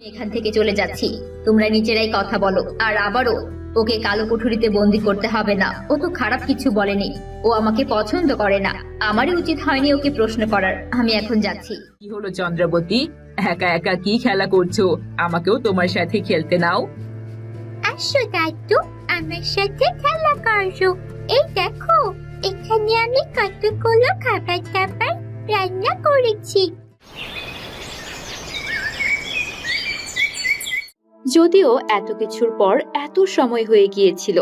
এখান থেকে চলে যাচ্ছি। তোমরা নিজেরাই কথা বলো। আর আবারও ওকে কালো কুঠুরিতে বন্দি করতে হবে না। ও তো খারাপ কিছু বলেনি। ও আমাকে পছন্দ করে না। আমারই উচিত হয়নি ওকে প্রশ্ন করার। আমি এখন যাচ্ছি। কি হলো চন্দ্রাবতী? একা একা কি খেলা করছ? আমাকেও তোমার সাথে খেলতে নাও। আসো দাদু আমার সাথে খেলা করো। এই দেখো এখানে আমি কতগুলো খাবার দাবার রান্না করেছি। যদিও এত কিছুর পর এত সময় হয়ে গিয়েছিল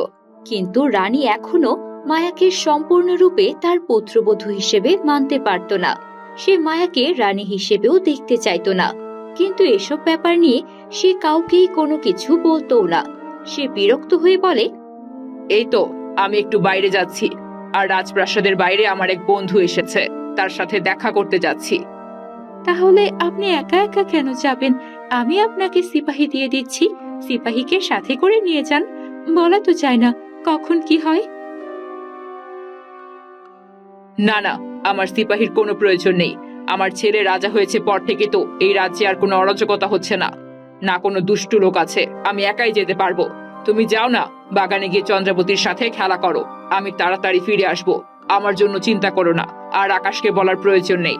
কিন্তু রানী এখনও মায়াকে সম্পূর্ণরূপে তার পুত্রবধূ হিসেবে মানতে পারত না। সে মায়াকে রানী হিসেবেও দেখতে চাইতো না। কিন্তু এসব ব্যাপার নিয়ে সে কাউকেই কোনো কিছু বলতো না। সে বিরক্ত হয়ে বলে এই তো আমি একটু বাইরে যাচ্ছি আর রাজপ্রাসাদের বাইরে আমার এক বন্ধু এসেছে তার সাথে দেখা করতে যাচ্ছি। তাহলে আপনি একা একা কেন যাবেন? আমি আপনাকে সিপাহী দিয়ে দিচ্ছি। সিপাহীকে সাথে করে নিয়ে যান। বলা তো যায় না, কখন কি হয়? না না, আমার সিপাহীর কোনো প্রয়োজন নেই। আমার ছেলে রাজা হয়েছে পর থেকে তো এই রাজ্যে আর কোনো অরাজকতা হচ্ছে না। না কোনো দুষ্টু লোক আছে, আমি একাই যেতে পারব। তুমি যাও না, বাগানে গিয়ে চন্দ্রাবতীর সাথে খেলা করো। আমি তাড়াতাড়ি ফিরে আসব। আমার জন্য চিন্তা করো না, আর আকাশকে বলার প্রয়োজন নেই।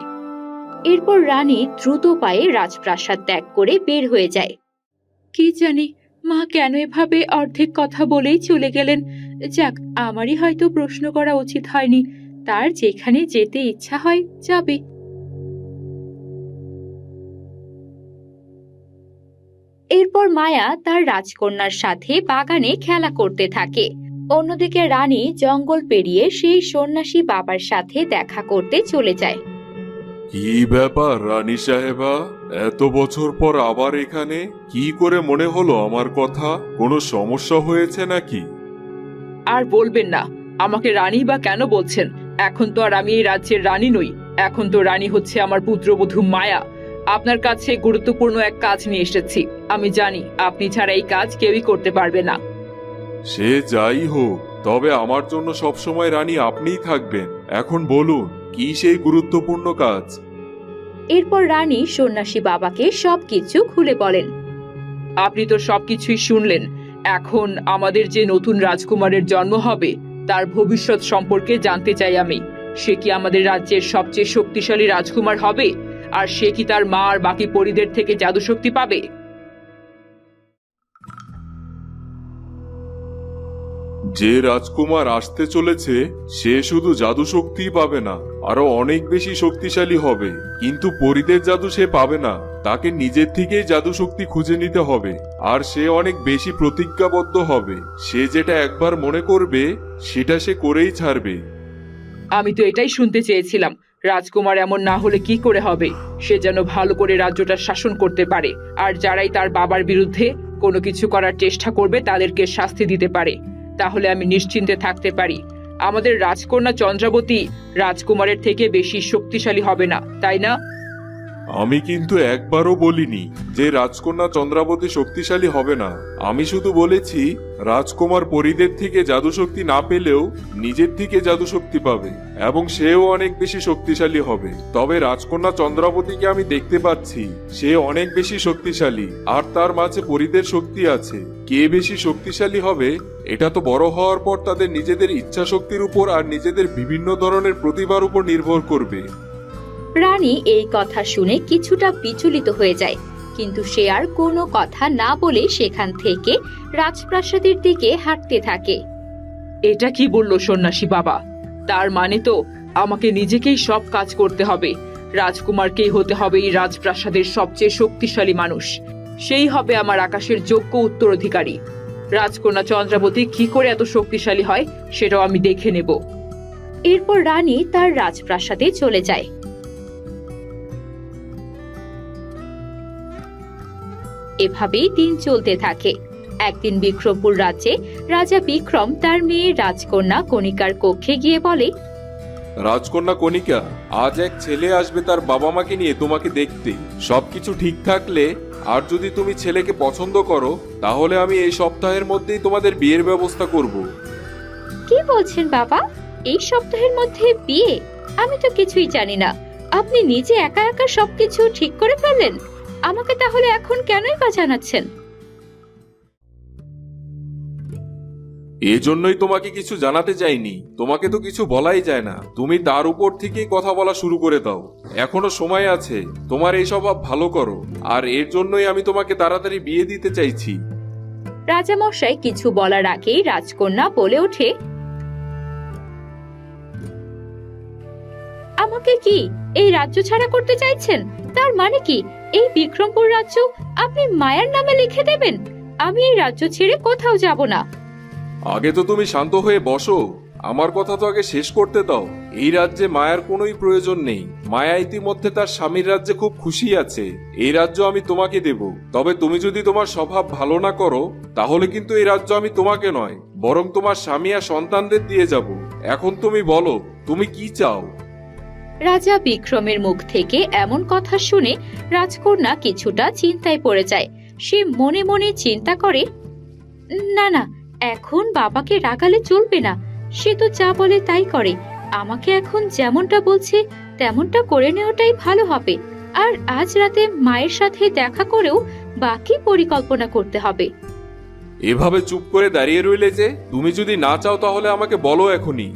এরপর রানী দ্রুত পায়ে রাজপ্রাসাদ ত্যাগ করে বের হয়ে যায়। কি জানি মা কেন এভাবে অর্ধেক কথা বলেই চলে গেলেন? যাক আমারই হয়তো প্রশ্ন করা উচিত হয়নি। তার যেখানে যেতে ইচ্ছা হয় যাবে। এরপর মায়া তার রাজকন্যার সাথে বাগানে খেলা করতে থাকে। অন্যদিকে রানী জঙ্গল পেরিয়ে সেই সন্ন্যাসী বাবার সাথে দেখা করতে চলে যায়। কি ব্যাপার রানী সাহেবা? এত বছর পর আবার এখানে? কি করে মনে হলো আমার কথা? কোনো সমস্যা হয়েছে নাকি? আর বলবেন না আমাকে রানী বা কেন বলছেন? এখন তো আর আমি এই রাজ্যের রানী নই এখন তো রানী হচ্ছে আমার পুত্রবধূ মায়া। আপনার কাছে গুরুত্বপূর্ণ এক কাজ নিয়ে এসেছি। আমি জানি আপনি ছাড়া এই কাজ কেউই করতে পারবে না। সে যাই হোক তবে আমার জন্য সবসময় রানী আপনিই থাকবেন। এখন বলুন। কি সেই গুরুত্বপূর্ণ কাজ? এরপর রানী সন্ন্যাসী বাবাকে সবকিছু খুলে বলেন। আপনি তো সবকিছুই শুনলেন। এখন আমাদের যে নতুন রাজকুমারের জন্ম হবে তার ভবিষ্যৎ সম্পর্কে জানতে চাই আমি। সে কি আমাদের রাজ্যের সবচেয়ে শক্তিশালী রাজকুমার হবে? আর সে কি তার মা আর বাকি পরিদের থেকে জাদুশক্তি পাবে? যে রাজকুমার আসতে চলেছে, সে শুধু জাদু শক্তিই পাবে না, আরও অনেক বেশি শক্তিশালী হবে। কিন্তু পরিদের জাদু সে পাবে না, তাকে নিজের থেকেই জাদু শক্তি খুঁজে নিতে হবে, আর সে অনেক বেশি প্রতিজ্ঞাবদ্ধ হবে। সে যেটা একবার মনে করবে, সেটা সে করেই ছাড়বে। আমি তো এটাই শুনতে চেয়েছিলাম, রাজকুমার এমন না হলে কি করে হবে? সে যেন ভালো করে রাজ্যটা শাসন করতে পারে, আর যারাই তার বাবার বিরুদ্ধে কোনো কিছু করার চেষ্টা করবে, তাদেরকে শাস্তি দিতে পারে। তাহলে আমি নিশ্চিন্তে থাকতে পারি। আমাদের রাজকন্যা চন্দ্রাবতী রাজকুমারের থেকে বেশি শক্তিশালী হবে না, তাই না? আমি কিন্তু একবারও বলিনি যে রাজকন্যা চন্দ্রাবতী শক্তিশালী হবে না। আমি শুধু বলেছি, রাজকুমার পরিদের থেকে জাদুশক্তি না পেলেও নিজের থেকে জাদুশক্তি পাবে এবং সেও অনেক বেশি শক্তিশালী হবে। তবে রাজকন্যা চন্দ্রাবতীকে আমি দেখতে পাচ্ছি, সে অনেক বেশি শক্তিশালী, আর তার মাঝে পরিদের শক্তি আছে। কে বেশি শক্তিশালী হবে এটা তো বড় হওয়ার পর তাদের নিজেদের ইচ্ছা শক্তির উপর আর নিজেদের বিভিন্ন ধরনের প্রতিভার উপর নির্ভর করবে। রানী এই কথা শুনে কিছুটা বিচলিত হয়ে যায় কিন্তু সে আর কোনো কথা না বলে সেখান থেকে রাজপ্রাসাদের দিকে হাঁটতে থাকে। এটা কি বলল সন্ন্যাসী বাবা? তার মানে তো আমাকে নিজেকেই সব কাজ করতে হবে। রাজকুমারকেই হতে হবে এই রাজপ্রাসাদের সবচেয়ে শক্তিশালী মানুষ। সেই হবে আমার আকাশের যোগ্য উত্তরাধিকারী। রাজকন্যা চন্দ্রাবতী কি করে এত শক্তিশালী হয় সেটাও আমি দেখে নেব। এরপর রানী তার রাজপ্রাসাদে চলে যায়। এভাবেই দিন চলতে থাকে। একদিন বিক্রমপুর রাজ্যে রাজা বিক্রম তার মেয়ে রাজকন্যা কণিকার কক্ষে গিয়ে বলে রাজকন্যা কণিকা, আজ এক ছেলে আসবে তার বাবা মাকে নিয়ে তোমাকে দেখতে। সবকিছু ঠিক থাকলে, আর যদি তুমি ছেলেকে পছন্দ করো, তাহলে আমি এই সপ্তাহের মধ্যেই তোমাদের বিয়ের ব্যবস্থা করব। কি বলছেন বাবা? এই সপ্তাহের মধ্যে বিয়ে? আমি তো কিছুই জানি না। আপনি নিজে একা একা সবকিছু ঠিক করে ফেললেন? আমাকে তাহলে এখন কেনই বা জানাচ্ছেন? এজন্যই তোমাকে কিছু জানাতে চাইনি। তোমাকে তো কিছু বলাই যায় না। তুমি তার উপর থেকেই কথা বলা শুরু করে দাও। এখনও সময় আছে। তোমার এই স্বভাব ভালো করো। আর এর জন্যই আমি তোমাকে তাড়াতাড়ি বিয়ে দিতে চাইছি। রাজামশাই কিছু বলার আগেই রাজকন্যা বলে ওঠে, আমাকে কি এই রাজ্য ছাড়া করতে চাইছেন? তার মানে কি? এই বিক্রমপুর রাজ্য আপনি মায়ের নামে লিখে দেবেন? আমি এই রাজ্য ছেড়ে কোথাও যাব না। আগে তো তুমি শান্ত হয়ে বসো। আমার কথা তো আগে শেষ করতে দাও। এই রাজ্যে মায়ার কোনোই প্রয়োজন নেই। মায়া ইতিমধ্যে তার স্বামীর রাজ্যে খুব খুশি আছে। এই রাজ্য আমি তোমাকে দেব। তবে তুমি যদি তোমার স্বভাব ভালো না করো, তাহলে কিন্তু এই রাজ্য আমি তোমাকে নয়, বরং তোমার স্বামী আর সন্তানদের দিয়ে যাব। এখন তুমি বলো, তুমি কি চাও? রাজা বিক্রমের মুখ থেকে এমন কথা শুনে রাজকন্যা কিছুটা চিন্তায় পড়ে যায়। সে মনে মনে চিন্তা করে, না না এখন বাবাকে রাগালে চলবে না। সে তো যা বলে তাই করে। আমাকে এখন যেমনটা বলছে তেমনটা করে নেওয়াটাই ভালো হবে। আর আজ রাতে মায়ের সাথে দেখা করেও বাকি পরিকল্পনা করতে হবে। এভাবে চুপ করে দাঁড়িয়ে রইলে যে তুমি যদি না চাও তাহলে আমাকে বলো এখনই।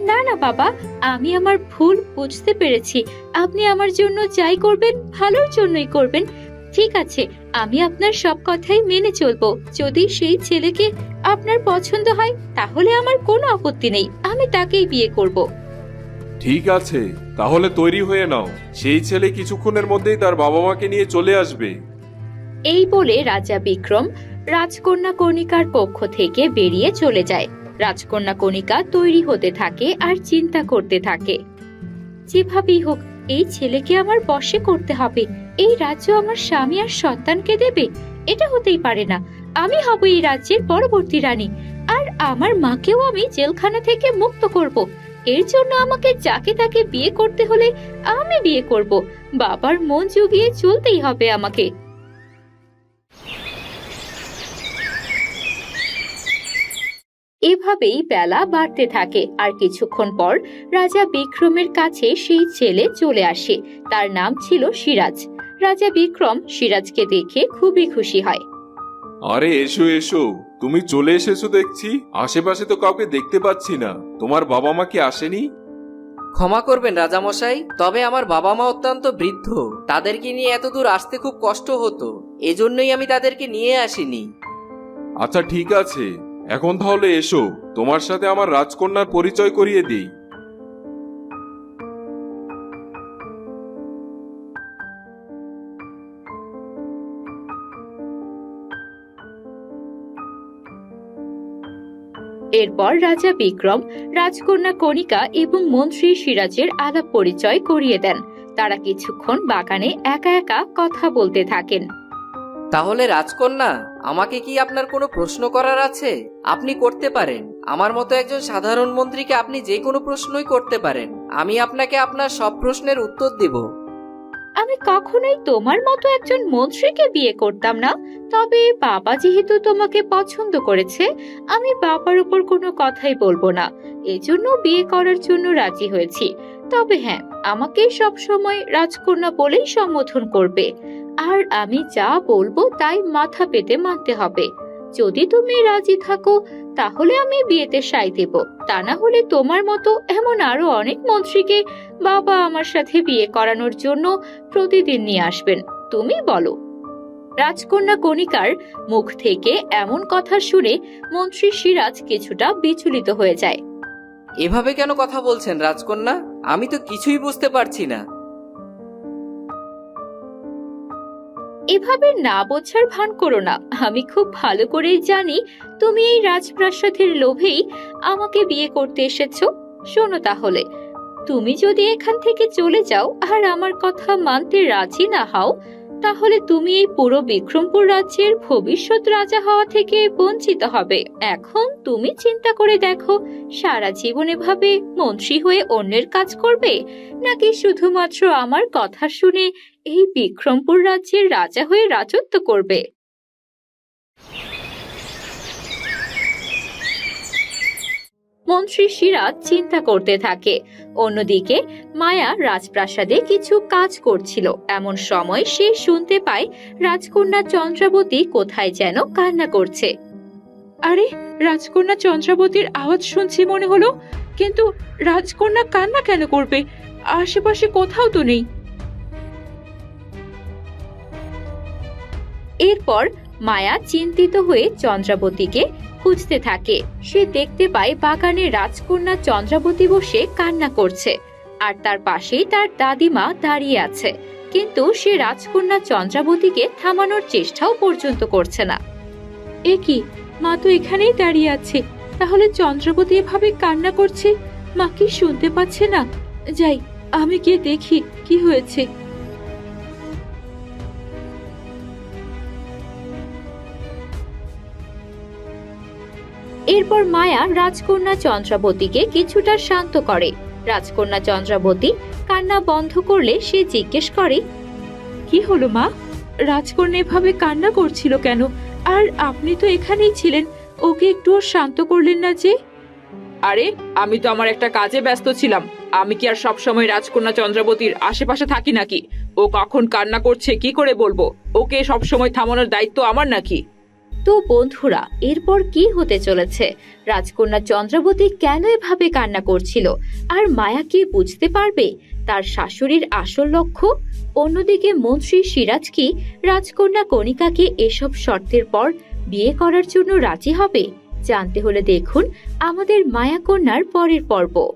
না না বাবা আমি আমার ভুল বুঝতে পেরেছি। আপনি আমার জন্য যাই করবেন ভালোর জন্যই করবেন। ঠিক আছে আমি আপনার সব কথাই মেনে চলবো। যদি সেই ছেলেকে আপনার পছন্দ হয় তাহলে আমার কোনো আপত্তি নেই আমি তাকেই বিয়ে করব। ঠিক আছে তাহলে তৈরি হয়ে নাও। সেই ছেলে কিছুক্ষণের মধ্যেই তার বাবা মাকে নিয়ে চলে আসবে। এই বলে রাজা বিক্রম রাজকন্যা কণিকার পক্ষ থেকে বেরিয়ে চলে যায়। রাজকন্যা কণিকা তৈরি হতে থাকে আর চিন্তা করতে থাকে। যেভাবেই হোক এই ছেলেকে আমার বশে করতে হবে। এই রাজ্য আমার স্বামী আর সন্তানকে দেবে? এটা হতেই পারে না। আমি হব এই রাজ্যের পরবর্তী রানী, আর আমার মাকেও আমি জেলখানা থেকে মুক্ত করব। এর জন্য আমাকে যাকে তাকে বিয়ে করতে হলে আমি বিয়ে করব। বাবার মন জুগিয়ে চলতেই হবে আমাকে। এভাবেই বেলা বাড়তে থাকে, আর কিছুক্ষণ পর রাজা বিক্রমের কাছে সেই ছেলে চলে আসে। তার নাম ছিল সিরাজ। রাজা বিক্রম সিরাজকে দেখে খুবই খুশি হয়। আরে এসো এসো। তুমি চলে এসেছ দেখছি। আশেপাশে তো কাউকে দেখতে পাচ্ছি না। তোমার বাবা মা কি আসেনি? ক্ষমা করবেন রাজামশাই। তবে আমার বাবা মা অত্যন্ত বৃদ্ধ। তাদেরকে নিয়ে এত দূর আসতে খুব কষ্ট হতো। এজন্যই আমি তাদেরকে নিয়ে আসিনি। আচ্ছা ঠিক আছে। এখন তাহলে এসো। তোমার সাথে আমার রাজকন্যার পরিচয় করিয়ে দিই। এরপর রাজা বিক্রম, রাজকন্যা কণিকা এবং মন্ত্রী সিরাজের আলাপ পরিচয় করিয়ে দেন। তারা কিছুক্ষণ বাগানে একা একা কথা বলতে থাকেন। তাহলে রাজকন্যা, আমাকে কি আপনার কোনো প্রশ্ন করার আছে? আপনি করতে পারেন। আমার মতো একজন সাধারণ মন্ত্রীকে আপনি যে কোনো প্রশ্নই করতে পারেন। আমি আপনাকে আপনার সব প্রশ্নের উত্তর দেব। আমি কখনোই তোমার মতো একজন মন্ত্রীকে বিয়ে করতাম না। তবে বাবা যেহেতু তোমাকে পছন্দ করেছে, আমি বাবার উপর কোনো কথাই বলব না। এজন্য বিয়ে করার জন্য রাজি হয়েছি। তবে হ্যাঁ আমাকে সব সময় রাজকন্যা বলেই সম্বোধন করবে। আর আমি যা বলব তাই মাথা পেতে মানতে হবে। যদি তুমি রাজি থাকো, তাহলে আমি বিয়েতে সাই দেব। তা না হলে তোমার মতো এমন আরও অনেক মন্ত্রীকে বাবা আমার সাথে বিয়ে করানোর জন্য প্রতিদিন নিয়ে আসবেন। তুমি বলো। রাজকন্যা কণিকার মুখ থেকে এমন কথা শুনে মন্ত্রী সিরাজ কিছুটা বিচলিত হয়ে যায়। এভাবে কেন কথা বলছেন রাজকন্যা? আমি তো কিছুই বুঝতে পারছি না। এভাবে না বোঝার ভান করো না। আমি খুব ভালো করেই জানি তুমি এই রাজপ্রাসাদের লোভেই আমাকে বিয়ে করতে এসেছ। শোনো তাহলে, তুমি যদি এখান থেকে চলে যাও আর আমার কথা মানতে রাজি না হও তাহলে তুমি এই পুরো বিক্রমপুর রাজ্যের ভবিষ্যৎ রাজা হওয়া থেকে বঞ্চিত হবে। এখন তুমি চিন্তা করে দেখো, সারা জীবন এভাবে মন্ত্রী হয়ে অন্যের কাজ করবে? নাকি শুধুমাত্র আমার কথা শুনে এই বিক্রমপুর রাজ্যের রাজা হয়ে রাজত্ব করবে? মন্ত্রী সিরাজ চিন্তা করতে থাকে। অন্যদিকে মায়া রাজপ্রাসাদে কিছু কাজ করছিল। এমন সময় সে শুনতে পায় রাজকন্যা চন্দ্রাবতী কোথায় যেন কান্না করছে। আরে, রাজকন্যা চন্দ্রাবতীর আওয়াজ শুনছি মনে হলো, কিন্তু রাজকন্যা কান্না কেন করবে? আশেপাশে কোথাও তো নেই। এরপর মায়া চিন্তিত হয়ে চন্দ্রাবতীকে খুঁজতে থাকে। সে দেখতে পায় বাগানে রাজকন্যা চন্দ্রাবতী বসে কান্না করছে। আর তার পাশেই তার দাদিমা দাঁড়িয়ে আছে। কিন্তু সে রাজকন্যা চন্দ্রাবতীকে থামানোর চেষ্টাও পর্যন্ত করছে না। এ কি? মা তো এখানেই দাঁড়িয়ে আছে। তাহলে চন্দ্রাবতী এভাবে কান্না করছে? মা কি শুনতে পাচ্ছে না? যাই, আমি গিয়ে দেখি কি হয়েছে। এরপর মায়া রাজকন্যা চন্দ্রাবতীকে কিছুটা শান্ত করে। রাজকন্যা চন্দ্রাবতী কান্না বন্ধ করলে সে জিজ্ঞেস করে, কি হলো মা? রাজকন্যা এভাবে কান্না করছিল কেন? আর আপনি তো এখানেই ছিলেন, ওকে একটুও শান্ত করলেন না যে? আরে, আমি তো আমার একটা কাজে ব্যস্ত ছিলাম। আমি কি আর সব সময় রাজকন্যা চন্দ্রাবতীর আশেপাশে থাকি নাকি? ও কখন কান্না করছে কি করে বলব? ওকে সবসময় থামানোর দায়িত্ব আমার নাকি? তো বন্ধুরা, এরপর কি হতে চলেছে? রাজকন্যা চন্দ্রাবতী কেন এভাবে কান্না করছিল? আর মায়া কি বুঝতে পারবে? তার শাশুড়ির আসল লক্ষ্য? অন্যদিকে মন্ত্রী সিরাজ কি রাজকন্যা কণিকাকে এসব শর্তের পর বিয়ে করার জন্য রাজি হবে? জানতে হলে দেখুন আমাদের মায়া কন্যার পরের পর্ব।